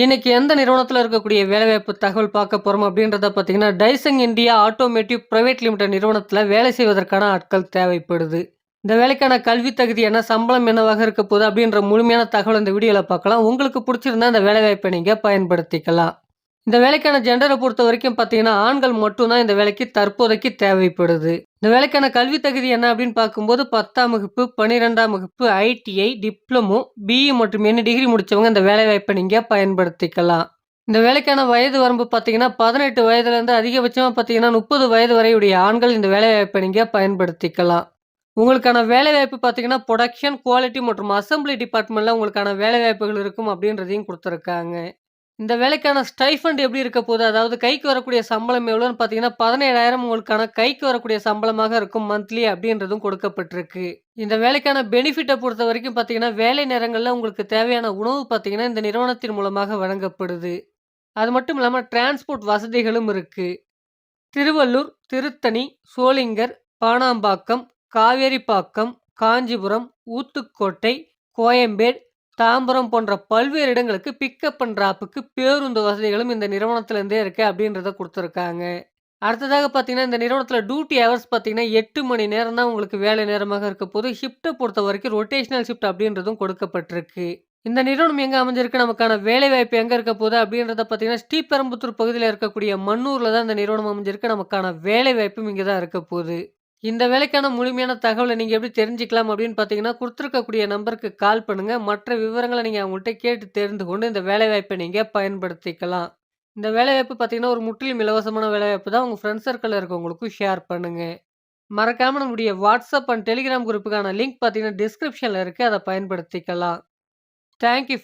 இன்னைக்கு எந்த நிறுவனத்தில் இருக்கக்கூடிய வேலைவாய்ப்பு தகவல் பார்க்க போகிறோம் அப்படின்றத பார்த்தீங்கன்னா, டைசங் இந்தியா ஆட்டோமேட்டிவ் பிரைவேட் லிமிடெட் நிறுவனத்தில் வேலை செய்வதற்கான ஆட்கள் தேவைப்படுது. இந்த வேலைக்கான கல்வி தகுதி என்ன, சம்பளம் என்னவாக இருக்க போகுது அப்படின்ற முழுமையான தகவல் இந்த வீடியோவில் பார்க்கலாம். உங்களுக்கு பிடிச்சிருந்தா இந்த வேலைவாய்ப்பை நீங்கள் பயன்படுத்திக்கலாம். இந்த வேலைக்கான ஜென்ரலை பொறுத்த வரைக்கும் பார்த்தீங்கன்னா, ஆண்கள் மட்டும்தான் இந்த வேலைக்கு தற்போதைக்கு தேவைப்படுது. இந்த வேலைக்கான கல்வி தகுதி என்ன அப்படின்னு பார்க்கும்போது 10ஆம் வகுப்பு, 12ஆம் வகுப்பு, ஐடிஐ, டிப்ளமோ, பிஇ மற்றும் எனி டிகிரி முடித்தவங்க இந்த வேலைவாய்ப்பை நீங்கள் பயன்படுத்திக்கலாம். இந்த வேலைக்கான வயது வரம்பு பார்த்தீங்கன்னா, பதினெட்டு வயதுலேருந்து அதிகபட்சமாக பார்த்தீங்கன்னா 30 வயது வரையுடைய ஆண்கள் இந்த வேலைவாய்ப்பை நீங்கள் பயன்படுத்திக்கலாம். உங்களுக்கான வேலைவாய்ப்பு பார்த்தீங்கன்னா, ப்ரொடக்ஷன் குவாலிட்டி மற்றும் அசெம்பிளி டிபார்ட்மெண்ட்டில் உங்களுக்கான வேலைவாய்ப்புகள் இருக்கும் அப்படின்றதையும் கொடுத்துருக்காங்க இந்த வேலைக்கான ஸ்டைஃபண்ட் எப்படி இருக்க போகுது, அதாவது கைக்கு வரக்கூடிய சம்பளம் எவ்வளோன்னு பார்த்தீங்கன்னா, 17,000 உங்களுக்கான கைக்கு வரக்கூடிய சம்பளமாக இருக்கும் மந்த்லி அப்படின்றதும் கொடுக்கப்பட்டிருக்கு. இந்த வேலைக்கான பெனிஃபிட்டை பொறுத்த வரைக்கும் பார்த்தீங்கன்னா, வேலை நேரங்களில் உங்களுக்கு தேவையான உணவு பார்த்தீங்கன்னா, இந்த நிறுவனத்தின் மூலமாக வழங்கப்படுது. அது மட்டும் இல்லாமல் டிரான்ஸ்போர்ட் வசதிகளும் இருக்கு. திருவள்ளூர், திருத்தணி, சோளிங்கர், பாணாம்பாக்கம், காவேரிப்பாக்கம், காஞ்சிபுரம், ஊத்துக்கோட்டை, கோயம்பேடு, தாம்பரம் போன்ற பல்வேறு இடங்களுக்கு பிக்கப் அண்ட் பேருந்து வசதிகளும் இந்த நிறுவனத்திலேருந்தே இருக்கு அப்படின்றத கொடுத்துருக்காங்க அடுத்ததாக பார்த்தீங்கன்னா, இந்த நிறுவனத்தில் டியூட்டி ஹவர்ஸ் பார்த்தீங்கன்னா, எட்டு மணி நேரம் தான் உங்களுக்கு வேலை நேரமாக இருக்க போது. பொறுத்த வரைக்கும் ரொட்டேஷனல் ஷிஃப்ட் அப்படின்றதும் கொடுக்கப்பட்டிருக்கு. இந்த நிறுவனம் எங்கே அமைஞ்சிருக்கு, நமக்கான வேலைவாய்ப்பு எங்கே இருக்க போகுது அப்படின்றத பார்த்தீங்கன்னா, ஸ்ரீபெரும்புத்தூர் பகுதியில் இருக்கக்கூடிய மன்னூரில் தான் இந்த நிறுவனம் அமைஞ்சிருக்கு. நமக்கான வேலைவாய்ப்பும் இங்கே தான் இருக்க போகுது. இந்த வேலைக்கான முழுமையான தகவலை நீங்கள் எப்படி தெரிஞ்சுக்கலாம் அப்படின்னு பார்த்தீங்கன்னா, கொடுத்துருக்கக்கூடிய நம்பருக்கு கால் பண்ணுங்கள் மற்ற விவரங்களை நீங்கள் அவங்கள்ட்ட கேட்டு தெரிந்து கொண்டு இந்த வேலைவாய்ப்பை நீங்கள் பயன்படுத்திக்கலாம். இந்த வேலைவாய்ப்பு பார்த்தீங்கன்னா, ஒரு முற்றிலும் இலவசமான வேலைவாய்ப்பு தான். உங்கள் ஃப்ரெண்ட்ஸ் சர்க்கிளில் இருக்கவங்களுக்கும் ஷேர் பண்ணுங்கள் மறக்காமல் நம்முடைய வாட்ஸ்அப் அண்ட் டெலிகிராம் குரூப்புக்கான லிங்க் பார்த்தீங்கன்னா, டிஸ்கிரிப்ஷனில் இருக்குது அதை பயன்படுத்திக்கலாம். Thank you